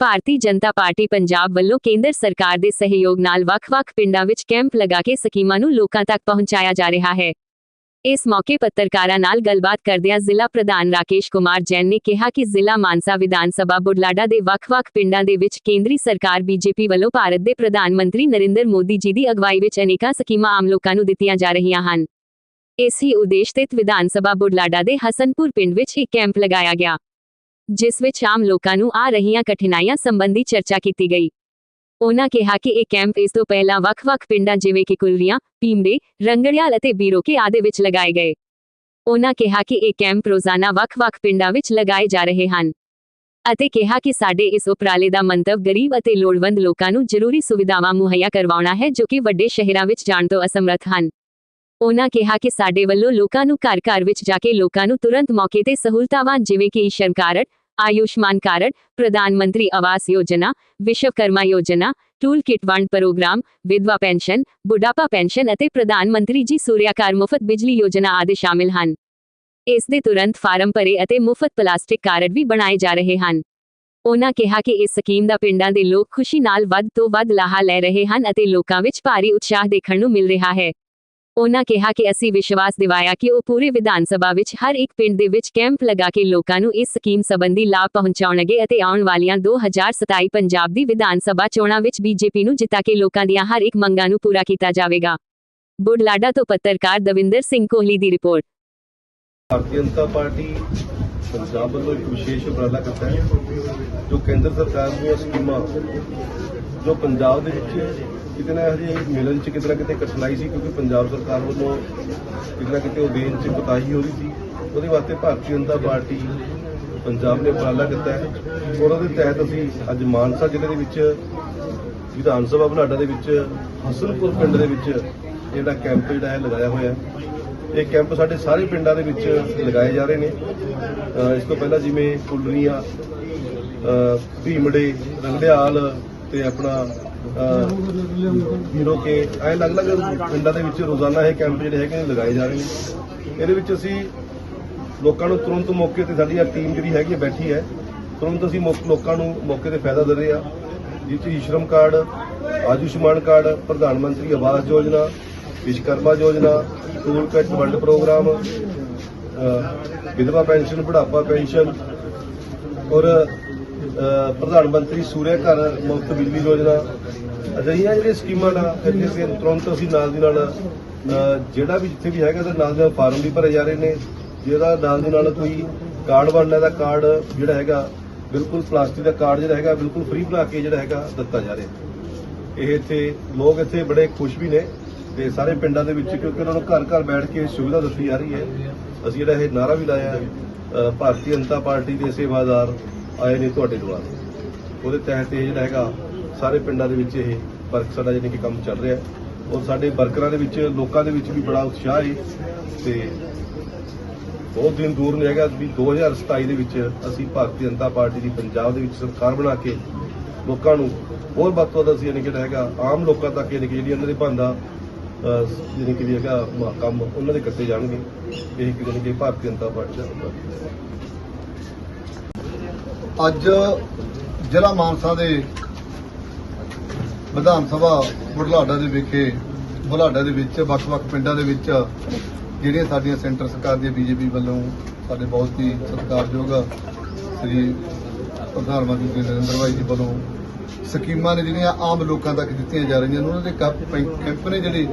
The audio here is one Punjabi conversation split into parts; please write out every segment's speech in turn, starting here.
ਭਾਰਤੀ ਜਨਤਾ ਪਾਰਟੀ ਪੰਜਾਬ ਵੱਲੋਂ ਕੇਂਦਰ ਸਰਕਾਰ ਦੇ ਸਹਿਯੋਗ ਨਾਲ ਵੱਖ-ਵੱਖ ਪਿੰਡਾਂ ਵਿੱਚ ਕੈਂਪ ਲਗਾ ਕੇ ਸਕੀਮਾਂ ਨੂੰ ਲੋਕਾਂ ਤੱਕ ਪਹੁੰਚਾਇਆ ਜਾ ਰਿਹਾ ਹੈ। ਇਸ ਮੌਕੇ ਪੱਤਰਕਾਰਾਂ ਨਾਲ ਗੱਲਬਾਤ ਕਰਦਿਆਂ ਜ਼ਿਲ੍ਹਾ ਪ੍ਰਧਾਨ ਰਾਕੇਸ਼ ਕੁਮਾਰ ਜੈਨ ਨੇ ਕਿਹਾ ਕਿ ਜ਼ਿਲ੍ਹਾ ਮਾਨਸਾ ਵਿਧਾਨ ਸਭਾ ਬੁਢਲਾਡਾ ਦੇ ਵੱਖ-ਵੱਖ ਪਿੰਡਾਂ ਦੇ ਵਿੱਚ ਕੇਂਦਰੀ ਸਰਕਾਰ ਬੀਜੇਪੀ ਵੱਲੋਂ ਭਾਰਤ ਦੇ ਪ੍ਰਧਾਨ ਮੰਤਰੀ ਨਰਿੰਦਰ ਮੋਦੀ ਜੀ ਦੀ ਅਗਵਾਈ ਵਿੱਚ ਅਨੇਕਾਂ ਸਕੀਮਾਂ ਆਮ ਲੋਕਾਂ ਨੂੰ ਦਿੱਤੀਆਂ ਜਾ ਰਹੀਆਂ ਹਨ। ਇਸ ਹੀ ਉਦੇਸ਼ ਤਹਿਤ ਵਿਧਾਨ ਸਭਾ ਬੁਢਲਾਡਾ ਦੇ ਹਸਨਪੁਰ ਪਿੰਡ ਵਿੱਚ ਇੱਕ ਕੈਂਪ ਲਗਾਇਆ ਗਿਆ। ਜਿਸ ਵਿੱਚ ਆਮ ਲੋਕਾਂ ਨੂੰ ਆ ਰਹੀਆਂ ਕਠਿਨਾਈਆਂ ਸੰਬੰਧੀ ਚਰਚਾ ਕੀਤੀ ਗਈ ਉਹਨਾਂ ਕਿਹਾ ਕਿ ਇਹ ਕੈਂਪ ਇਸ ਤੋਂ ਪਹਿਲਾਂ ਵੱਖ-ਵੱਖ ਪਿੰਡਾਂ ਜਿਵੇਂ ਕਿ ਕੁਲਰੀਆਂ, ਪੀਮੜੇ, ਰੰਗੜਿਆਲ ਅਤੇ ਬੀਰੋਕੇ ਆਦਿ ਵਿੱਚ ਲਗਾਏ ਗਏ। ਉਹਨਾਂ ਕਿਹਾ ਕਿ ਇਹ ਕੈਂਪ ਰੋਜ਼ਾਨਾ ਵੱਖ-ਵੱਖ ਪਿੰਡਾਂ ਵਿੱਚ ਲਗਾਏ ਜਾ ਰਹੇ ਹਨ ਅਤੇ ਕਿਹਾ ਕਿ ਸਾਡੇ ਇਸ ਉਪਰਾਲੇ ਦਾ ਮੰਤਵ ਗਰੀਬ ਅਤੇ ਲੋੜਵੰਦ ਲੋਕਾਂ ਨੂੰ ਜ਼ਰੂਰੀ ਸੁਵਿਧਾਵਾਂ ਮੁਹੱਈਆ ਕਰਵਾਉਣਾ ਹੈ ਜੋ ਕਿ ਵੱਡੇ ਸ਼ਹਿਰਾਂ ਵਿੱਚ ਜਾਣ ਤੋਂ ਅਸਮਰੱਥ ਹਨ। ਉਹਨਾਂ ਕਿਹਾ ਕਿ ਸਾਡੇ ਵੱਲੋਂ ਲੋਕਾਂ ਨੂੰ ਘਰ-ਘਰ ਵਿੱਚ ਜਾ ਕੇ ਲੋਕਾਂ ਨੂੰ ਤੁਰੰਤ ਮੌਕੇ ਤੇ ਸਹੂਲਤਾਵਾਂ ਜਿਵੇਂ ਕਿ ਈਸ਼ਰਮ ਕਾਰਡ, ਆਯੁਸ਼ਮਾਨ ਕਾਰਡ, ਪ੍ਰਧਾਨ ਮੰਤਰੀ ਆਵਾਸ ਯੋਜਨਾ, ਵਿਸ਼ਵਕਰਮਾ ਯੋਜਨਾ, ਟੂਲ ਕਿਟ ਵੰਡ ਪ੍ਰੋਗਰਾਮ, ਵਿਧਵਾ ਪੈਨਸ਼ਨ, ਬੁਢਾਪਾ ਪੈਨਸ਼ਨ ਅਤੇ ਪ੍ਰਧਾਨ ਮੰਤਰੀ ਜੀ ਸੂਰਿਆਕਾਰ ਮੁਫਤ ਬਿਜਲੀ ਯੋਜਨਾ ਆਦਿ ਸ਼ਾਮਿਲ ਹਨ। ਇਸ ਦੇ ਤੁਰੰਤ ਫਾਰਮ ਭਰੇ ਅਤੇ ਮੁਫਤ ਪਲਾਸਟਿਕ ਕਾਰਡ ਵੀ ਬਣਾਏ ਜਾ ਰਹੇ ਹਨ। ਉਹਨਾਂ ਕਿਹਾ ਕਿ ਇਸ ਸਕੀਮ ਦਾ ਪਿੰਡਾਂ ਦੇ ਲੋਕ ਖੁਸ਼ੀ ਨਾਲ ਵੱਧ ਤੋਂ ਵੱਧ ਲਾਹਾ ਲੈ ਰਹੇ ਹਨ ਅਤੇ ਲੋਕਾਂ ਵਿੱਚ ਭਾਰੀ ਉਤਸ਼ਾਹ ਦੇਖਣ ਨੂੰ ਮਿਲ ਰਿਹਾ ਹੈ। ਉਨ੍ਹਾਂ ਕਿਹਾ ਕਿ ਅਸੀਂ ਵਿਸ਼ਵਾਸ ਦਿਵਾਇਆ ਕਿ ਉਹ ਪੂਰੇ ਵਿਧਾਨ ਸਭਾ ਵਿੱਚ ਹਰ ਇੱਕ ਪਿੰਡ ਦੇ ਵਿੱਚ ਕੈਂਪ ਲਗਾ ਕੇ ਲੋਕਾਂ ਨੂੰ ਇਸ ਸਕੀਮ ਸੰਬੰਧੀ ਲਾਭ ਪਹੁੰਚਾਉਣਗੇ ਅਤੇ ਆਉਣ ਵਾਲੀਆਂ 2027 ਪੰਜਾਬ ਦੀ ਵਿਧਾਨ ਸਭਾ ਚੋਣਾਂ ਵਿੱਚ ਬੀਜੇਪੀ ਨੂੰ ਜਿਤਾ ਕੇ ਲੋਕਾਂ ਦੀਆਂ ਹਰ ਇੱਕ ਮੰਗਾਂ ਨੂੰ ਪੂਰਾ ਕੀਤਾ ਜਾਵੇਗਾ। ਬੁਢਲਾਡਾ ਤੋਂ ਪੱਤਰਕਾਰ ਦਵਿੰਦਰ ਸਿੰਘ ਕੋਹਲੀ ਦੀ ਰਿਪੋਰਟ ਭਾਰਤੀ ਜਨਤਾ ਪਾਰਟੀ ਪੰਜਾਬ ਵੱਲੋਂ ਇੱਕ ਵਿਸ਼ੇਸ਼ ਉਪਰਾਲਾ ਕੀਤਾ ਹੈ, ਜੋ ਕੇਂਦਰ ਸਰਕਾਰ ਦੀਆਂ ਸਕੀਮਾਂ, ਜੋ ਪੰਜਾਬ ਦੇ ਵਿੱਚ ਕਿਤੇ ਨਾ ਹਜੇ ਮਿਲਣ ਚ ਕਿਤੇ ਨਾ ਕਿਤੇ ਕਠਿਨਾਈ ਸੀ, ਕਿਉਂਕਿ ਪੰਜਾਬ ਸਰਕਾਰ ਵੱਲੋਂ ਕਿਤੇ ਨਾ ਕਿਤੇ ਉਹ ਦੇਣ ਚ ਕੋਤਾਹੀ ਹੋ ਰਹੀ ਸੀ। ਉਹਦੇ ਵਾਸਤੇ ਭਾਰਤੀ ਜਨਤਾ ਪਾਰਟੀ ਪੰਜਾਬ ਨੇ ਉਪਰਾਲਾ ਕੀਤਾ ਹੈ ਔਰ ਉਹਦੇ ਤਹਿਤ ਅਸੀਂ ਅੱਜ ਮਾਨਸਾ ਜ਼ਿਲ੍ਹੇ ਦੇ ਵਿੱਚ, ਵਿਧਾਨ ਸਭਾ ਬੁਲਾਡਾ ਦੇ ਵਿੱਚ, ਹਸਨਪੁਰ ਪਿੰਡ ਦੇ ਵਿੱਚ ਜਿਹੜਾ ਕੈਂਪ ਜਿਹੜਾ ਹੈ ਲਗਾਇਆ ਹੋਇਆ ਹੈ। ਇਹ ਕੈਂਪ ਸਾਡੇ ਸਾਰੇ ਪਿੰਡਾਂ ਦੇ ਵਿੱਚ ਲਗਾਏ ਜਾ ਰਹੇ ਨੇ। ਇਸ ਤੋਂ ਪਹਿਲਾਂ ਜਿਵੇਂ ਕੁਲਰੀਆਂ ਭੀਮੜੇ, ਰੰਗੜਿਆਲ ਤੇ ਆਪਣਾ ਹੀਰੋ ਕੇ ਐ ਅਲੱਗ-ਅਲੱਗ ਪਿੰਡਾਂ ਦੇ ਵਿੱਚ ਰੋਜ਼ਾਨਾ ਇਹ ਕੈਂਪ ਜਿਹੜੇ ਹੈਗੇ ਨੇ ਲਗਾਏ ਜਾ ਰਹੇ ਨੇ। ਇਹਦੇ ਵਿੱਚ ਅਸੀਂ ਲੋਕਾਂ ਨੂੰ ਤੁਰੰਤ ਮੌਕੇ ਤੇ ਸਾਡੀ ਟੀਮ ਜਿਹੜੀ ਹੈਗੀ ਹੈ ਬੈਠੀ ਹੈ। ਤੁਰੰਤ ਅਸੀਂ ਮੌ- ਲੋਕਾਂ ਨੂੰ ਮੌਕੇ ਤੇ ਫਾਇਦਾ ਦੇ ਰਹੇ ਆ। ਜਿਸ 'ਚ ਈਸ਼ਰਮ ਕਾਰਡ, ਆਯੁਸ਼ਮਾਨ ਕਾਰਡ, ਪ੍ਰਧਾਨ ਮੰਤਰੀ ਆਵਾਸ ਯੋਜਨਾ, ਵਿਸ਼ਵਕਰਮਾ ਯੋਜਨਾ, ਟੂਲ ਕਿਟ ਵੰਡ ਪ੍ਰੋਗਰਾਮ ਵਿਧਵਾ ਪੈਨਸ਼ਨ, ਬੁਢਾਪਾ ਪੈਨਸ਼ਨ ਔਰ ਪ੍ਰਧਾਨ ਮੰਤਰੀ ਸੂਰਿਆ ਘਰ ਮੁਫਤ ਬਿਜਲੀ ਯੋਜਨਾ। ਅਜਿਹੀਆਂ ਜਿਹੜੀਆਂ ਸਕੀਮਾਂ ਨਾ, ਇੱਥੇ ਅਸੀਂ ਤੁਰੰਤ ਅਸੀਂ ਨਾਲ ਦੀ ਨਾਲ ਜਿਹੜਾ ਵੀ ਜਿੱਥੇ ਵੀ ਹੈਗਾ, ਤਾਂ ਨਾਲ ਦੇ ਨਾਲ ਫਾਰਮ ਵੀ ਭਰੇ ਜਾ ਰਹੇ ਨੇ। ਜਿਹਦਾ ਨਾਲ ਦੀ ਨਾਲ ਕੋਈ ਕਾਰਡ ਬਣਨਾ ਦਾ ਕਾਰਡ ਜਿਹੜਾ ਹੈਗਾ, ਬਿਲਕੁਲ ਪਲਾਸਟਿਕ ਦਾ ਕਾਰਡ ਜਿਹੜਾ ਹੈਗਾ, ਬਿਲਕੁਲ ਫ੍ਰੀ ਬਣਾ ਕੇ ਜਿਹੜਾ ਹੈਗਾ, ਦਿੱਤਾ ਜਾ ਰਿਹਾ। ਇਹ ਇੱਥੇ, ਲੋਕ ਇੱਥੇ ਬੜੇ ਖੁਸ਼ ਵੀ ਨੇ, ਤੇ ਸਾਰੇ ਪਿੰਡਾਂ ਦੇ ਵਿੱਚ, ਕਿਉਂਕਿ ਉਹਨਾਂ ਨੂੰ ਘਰ ਘਰ ਬੈਠ ਕੇ ਸੁਵਿਧਾ ਦਿੱਤੀ ਜਾ ਰਹੀ ਹੈ। ਅਸੀਂ ਜਿਹੜਾ ਇਹ ਨਾਰਾ ਵੀ ਲਾਇਆ ਭਾਰਤੀ ਜਨਤਾ ਪਾਰਟੀ ਦੇ ਸੇਵਾਦਾਰ ਆਏ ਨੇ ਤੁਹਾਡੇ ਦੁਆਰ ਉਹਦੇ ਤਹਿਤ ਇਹ ਜਿਹੜਾ ਹੈਗਾ, ਸਾਰੇ ਪਿੰਡਾਂ ਦੇ ਵਿੱਚ ਇਹ ਵਰਕ ਸਾਡਾ ਜਾਣੀ ਕਿ ਕੰਮ ਚੱਲ ਰਿਹਾ। ਔਰ ਸਾਡੇ ਵਰਕਰਾਂ ਦੇ ਵਿੱਚ, ਲੋਕਾਂ ਦੇ ਵਿੱਚ ਵੀ ਬੜਾ ਉਤਸ਼ਾਹ ਹੈ ਤੇ ਬਹੁਤ ਦਿਨ ਦੂਰ ਨਹੀਂ ਹੈਗਾ, ਵੀ 2027 ਦੇ ਵਿੱਚ ਅਸੀਂ ਭਾਰਤੀ ਜਨਤਾ ਪਾਰਟੀ ਦੀ ਪੰਜਾਬ ਦੇ ਵਿੱਚ ਸਰਕਾਰ ਬਣਾ ਕੇ ਲੋਕਾਂ ਨੂੰ ਹੋਰ ਵੱਧ ਤੋਂ ਵੱਧ ਅਸੀਂ ਯਾਨੀ ਕਿ ਹੈਗਾ, ਆਮ ਲੋਕਾਂ ਤੱਕ ਯਾਨੀ ਕਿ ਜਿਹੜੀ ਉਹਨਾਂ ਦੇ ਬੰਦਾ ਯਾਨੀ ਕਿ ਵੀ ਹੈਗਾ ਕੰਮ ਉਹਨਾਂ ਦੇ ਕੱਟੇ ਜਾਣਗੇ। ਇਹ ਇੱਕ ਯਾਨੀ ਕਿ ਭਾਰਤੀ ਜਨਤਾ ਪਾਰਟੀ ਦਾ ਅੱਜ ਜ਼ਿਲ੍ਹਾ ਮਾਨਸਾ ਦੇ ਵਿਧਾਨ ਸਭਾ ਬੁਢਲਾਡਾ ਦੇ ਵਿਖੇ, ਬੁਢਲਾਡਾ ਦੇ ਵਿੱਚ, ਵੱਖ-ਵੱਖ ਪਿੰਡਾਂ ਦੇ ਵਿੱਚ ਜਿਹੜੀਆਂ ਸਾਡੀਆਂ ਸੈਂਟਰ ਸਰਕਾਰ ਦੀਆਂ ਬੀਜੇਪੀ ਵੱਲੋਂ ਸਾਡੇ ਬਹੁਤ ਹੀ ਸਤਿਕਾਰਯੋਗ ਸ੍ਰੀ ਪ੍ਰਧਾਨ ਮੰਤਰੀ ਨਰਿੰਦਰ ਭਾਈ ਜੀ ਵੱਲੋਂ ਸਕੀਮਾਂ ਨੇ ਜਿਹੜੀਆਂ ਆਮ ਲੋਕਾਂ ਤੱਕ ਦਿੱਤੀਆਂ ਜਾ ਰਹੀਆਂ ਨੇ, ਉਹਨਾਂ ਦੇ ਕੈਂਪ ਕੈਂਪ ਨੇ ਜਿਹੜੇ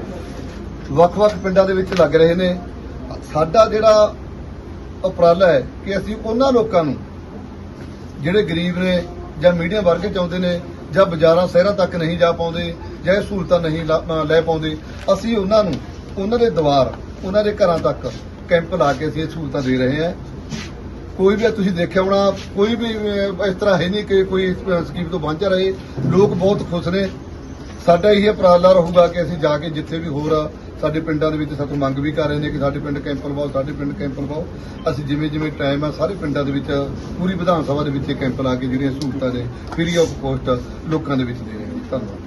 ਵੱਖ-ਵੱਖ ਪਿੰਡਾਂ ਦੇ ਵਿੱਚ ਲੱਗ ਰਹੇ ਨੇ। ਸਾਡਾ ਜਿਹੜਾ ਉਪਰਾਲਾ ਹੈ ਕਿ ਅਸੀਂ ਉਹਨਾਂ ਲੋਕਾਂ ਨੂੰ ਜਿਹੜੇ ਗਰੀਬ ਨੇ ਜਾਂ ਮੀਡੀਅਮ ਵਰਗ ਚ ਆਉਂਦੇ ਨੇ ਜਾਂ ਬਾਜ਼ਾਰਾਂ, ਸ਼ਹਿਰਾਂ ਤੱਕ ਨਹੀਂ ਜਾ ਪਾਉਂਦੇ ਜਾਂ ਇਹ ਸਹੂਲਤਾਂ ਨਹੀਂ ਲਾ- ਲੈ ਪਾਉਂਦੇ, ਅਸੀਂ ਉਹਨਾਂ ਨੂੰ, ਉਹਨਾਂ ਦੇ ਦੁਆਰ ਉਹਨਾਂ ਦੇ ਘਰਾਂ ਤੱਕ ਕੈਂਪ ਲਾ ਕੇ ਅਸੀਂ ਇਹ ਸਹੂਲਤਾਂ ਦੇ ਰਹੇ ਹਾਂ। ਕੋਈ ਵੀ ਤੁਸੀਂ ਦੇਖਿਆ ਹੋਣਾ, ਕੋਈ ਵੀ ਇਸ ਤਰ੍ਹਾਂ ਹੈ ਨਹੀਂ ਕਿ ਕੋਈ ਇਸ ਸਕੀਮ ਤੋਂ ਵਾਂਝਾ ਰਹੇ। ਲੋਕ ਬਹੁਤ ਖੁਸ਼ ਨੇ। ਸਾਡਾ ਇਹ ਉਪਰਾਲਾ ਰਹੂਗਾ ਕਿ ਅਸੀਂ ਜਾ ਕੇ ਜਿੱਥੇ ਵੀ ਹੋਰ ਸਾਡੇ ਪਿੰਡਾਂ ਦੇ ਵਿੱਚ ਸਾਥੋਂ ਮੰਗ ਵੀ ਕਰ ਰਹੇ ਨੇ ਕਿ ਸਾਡੇ ਪਿੰਡ ਕੈਂਪ ਲਵਾਓ, ਸਾਡੇ ਪਿੰਡ ਕੈਂਪ ਲਵਾਓ। ਅਸੀਂ ਜਿਵੇਂ ਜਿਵੇਂ ਟਾਈਮ ਆ, ਸਾਰੇ ਪਿੰਡਾਂ ਦੇ ਵਿੱਚ, ਪੂਰੀ ਵਿਧਾਨ ਸਭਾ ਦੇ ਵਿੱਚ ਇਹ ਕੈਂਪ ਲਾ ਕੇ ਜਿਹੜੀਆਂ ਸਹੂਲਤਾਂ ਨੇ ਫ੍ਰੀ ਆਫ ਕੋਸਟ ਲੋਕਾਂ ਦੇ ਵਿੱਚ ਦੇ ਰਹੇ ਹਾਂ ਧੰਨਵਾਦ।